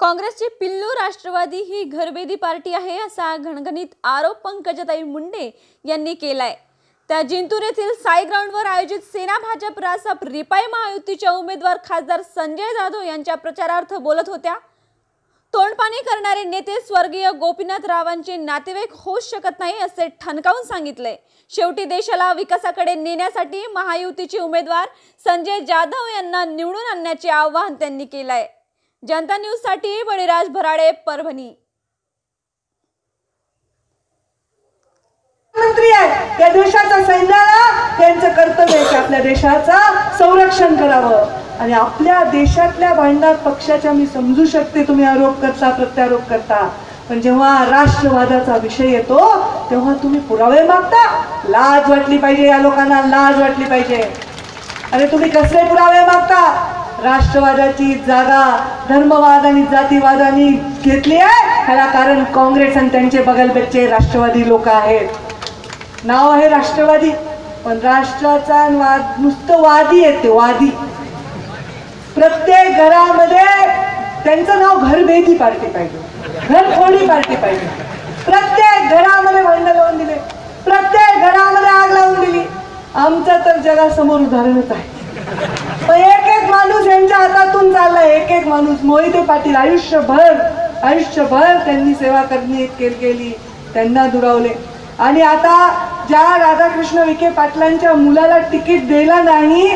काँग्रेसची पिल्लू राष्ट्रवादी ही घरबेदी पार्टी आहे असा घणघणीत आरोप पंकजाताई मुंडे यांनी केलाय. त्या जिंतूर येथील साई ग्राउंडवर आयोजित सेना भाजप रासप रिपाई महायुतीच्या उमेदवार खासदार संजय जाधव यांच्या प्रचारार्थ बोलत होत्या. तोंडपाणी करणारे नेते स्वर्गीय गोपीनाथ रावांचे नातेवाईक होऊच शकत नाही असे ठणकावून सांगितले. शेवटी देशाला विकासाकडे नेण्यासाठी महायुतीचे उमेदवार संजय जाधव यांना निवडून आणण्याचे आवाहन त्यांनी केलं आहे जनता न्यूजसाठी बळीराज भराडे परभणी. मंत्री आहे. सैन्याला त्यांचं कर्तव्य आहे की आपल्या देशाचा संरक्षण करावं. आणि आपल्या देशातल्या भांडणात पक्षाच्या मी समजू शकते तुम्ही आरोप करता प्रत्यारोप करता. पण जेव्हा राष्ट्रवादाचा विषय येतो तेव्हा तुम्ही पुरावे मागता. लाज वाटली पाहिजे या लोकांना लाज वाटली पाहिजे. अरे तुम्ही कसले पुरावे मागता? राष्ट्रवादाची जागा धर्मवाद आणि जातीवादानी घेतली आहे. ह्याला कारण काँग्रेस आणि त्यांचे बगलबच्चे राष्ट्रवादी लोक आहेत. नाव आहे राष्ट्रवादी पण राष्ट्राचा वाद नुसतं वादी येते वादी. प्रत्येक घरामध्ये त्यांचं नाव घरभेदी पार्टी पाहिजे. घर थोडी पार्टी पाहिजे. प्रत्येक घरामध्ये भांडण लावून दिले. प्रत्येक घरामध्ये आग लावून दिली. आमचं तर जगासमोर उदाहरणच आहे. एक एक माणूस यांच्या हातातून चालला एक एक माणूस. मोहिते पाटील आयुष्यभर आयुष्यभर त्यांनी सेवा करणी केली त्यांना दुरावले. आणि आता ज्या राधाकृष्ण विखे पाटलांच्या मुलाला तिकीट दिलं नाही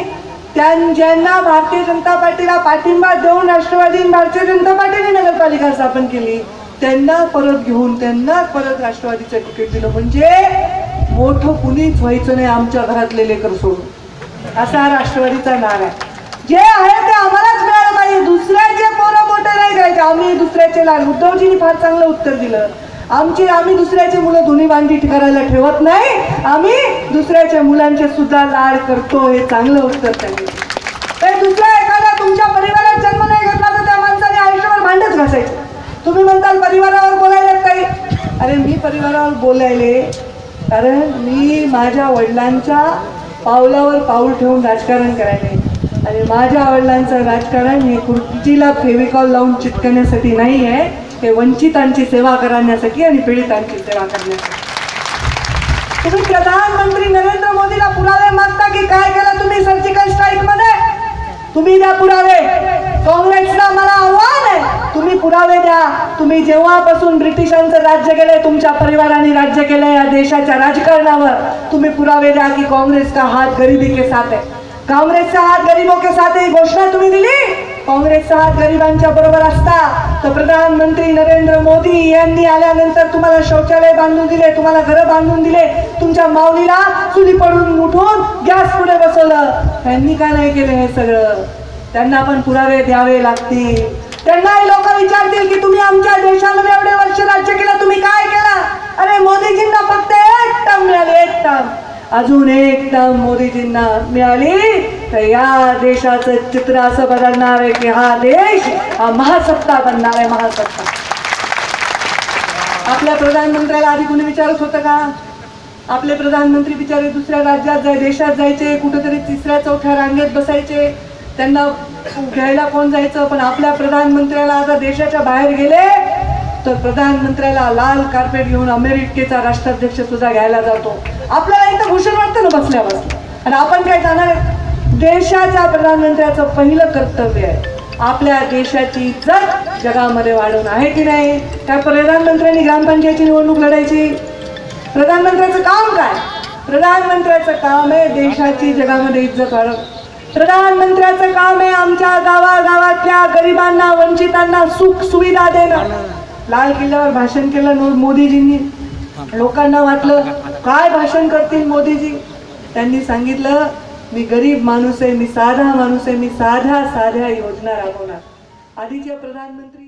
त्यां ज्यांना भारतीय जनता पार्टीला पाठिंबा देऊन राष्ट्रवादी भारतीय जनता पार्टीने नगरपालिका स्थापन केली त्यांना परत घेऊन त्यांना परत राष्ट्रवादीचं तिकीट दिलं. म्हणजे मोठं कुणीच व्हायचं नाही आमच्या घरातले लेकर सोडून. असा राष्ट्रवादीचा नाव आहे. जे आहे ते आम्हालाच मिळालं पाहिजे. दुसऱ्याचे पोरं मोठे नाही करायचे आम्ही दुसऱ्याचे लाल. उद्धवजींनी फार चांगलं उत्तर दिलं. आमची आम्ही दुसऱ्याची मुलं धुनी भांडी करायला ठेवत नाही. आम्ही दुसऱ्याच्या मुलांचे सुद्धा लाड करतो हे चांगलं उत्तर त्यांनी तर दुसऱ्या एखादा तुमच्या परिवारात जन्म नाही घेतला तर त्या माणसाने आयुष्यभर भांडच घासायचं. तुम्ही म्हणताल परिवारावर बोलायला काही? अरे मी परिवारावर बोलायले कारण मी माझ्या वडिलांच्या पावलावर पाऊल ठेवून राजकारण करायचे आणि माझ्या वडिलांचं राजकारण हे खुर्चीला फेविकॉल लावून चिटकण्यासाठी नाही आहे. हे वंचितांची सेवा करण्यासाठी आणि पीडितांची सेवा करण्यासाठी. तुम्ही प्रधानमंत्री नरेंद्र मोदीला पुरावे मागता की काय केलं तुम्ही सर्जिकल स्ट्राईकमध्ये? तुम्ही द्या पुरावे काँग्रेसला मला आव्हान आहे तुम्ही पुरावे द्या तुम्ही जेव्हापासून ब्रिटिशांचं राज्य केलंय तुमच्या परिवाराने राज्य केलंय या देशाच्या राजकारणावर तुम्ही पुरावे द्या की काँग्रेस का हात गरीबी के साथ आहे. काँग्रेसचा हात गरीबों के साथ ही घोषणा तुम्ही दिली. काँग्रेसचा हात गरिबांच्या बरोबर असता तर प्रधानमंत्री नरेंद्र मोदी यांनी आल्यानंतर तुम्हाला शौचालय बांधून दिले तुम्हाला घरं बांधून दिले तुमच्या माऊलीला चुली पडून उठून गॅस पुढे बसवलं. त्यांनी का नाही केलं हे सगळं? त्यांना पण पुरावे द्यावे लागतील. त्यांनाही लोक विचारतील की तुम्ही आमच्या देशामध्ये एवढे वर्ष राज्य केलं तुम्ही काय केलं? अरे मोदीजींना फक्त एक टर्म मिळाली एक टर्म. अजून एक टर्म मोदीजींना मिळाली तर या देशाचं चित्र असं बदलणार आहे की हा देश हा महासत्ता बनणार आहे महासत्ता. आपल्या प्रधानमंत्र्याला आधी कुणी विचारत होतं का? आपले प्रधानमंत्री बिचारे दुसऱ्या राज्यात जाय देशात जायचे कुठेतरी तिसऱ्या चौथ्या रांगेत बसायचे. त्यांना घ्यायला कोण जायचं? पण आपल्या प्रधानमंत्र्याला आता देशाच्या बाहेर गेले तर प्रधानमंत्र्याला लाल कार्पेट घेऊन अमेरिकेचा राष्ट्राध्यक्ष सुद्धा घ्यायला जातो. आपल्याला इथं भूषण वाटतं ना बसल्या बसल्या आणि आपण काय जाणार देशाच्या प्रधानमंत्र्याचं पहिलं कर्तव्य आहे. आपल्या देशाची इज्जत जगामध्ये वाढवणं आहे की नाही? त्या प्रधानमंत्र्यांनी ग्रामपंचायतची निवडणूक लढायची. प्रधानमंत्र्याचं काम काय? प्रधानमंत्र्याचं काम आहे देशाची जगामध्ये इज्जत वाढव प्रधानमंत्र्याचं काम आहे आमच्या गावागावातल्या गरिबांना वंचितांना सुख सुविधा देणं. लाल किल्ल्यावर भाषण केलं मोदीजींनी. लोकांना वाटलं काय भाषण करतील मोदीजी? त्यांनी सांगितलं मी गरीब माणूस आहे मी साधा माणूस आहे मी साध्या साध्या योजना राबवणार. आधीचे प्रधानमंत्री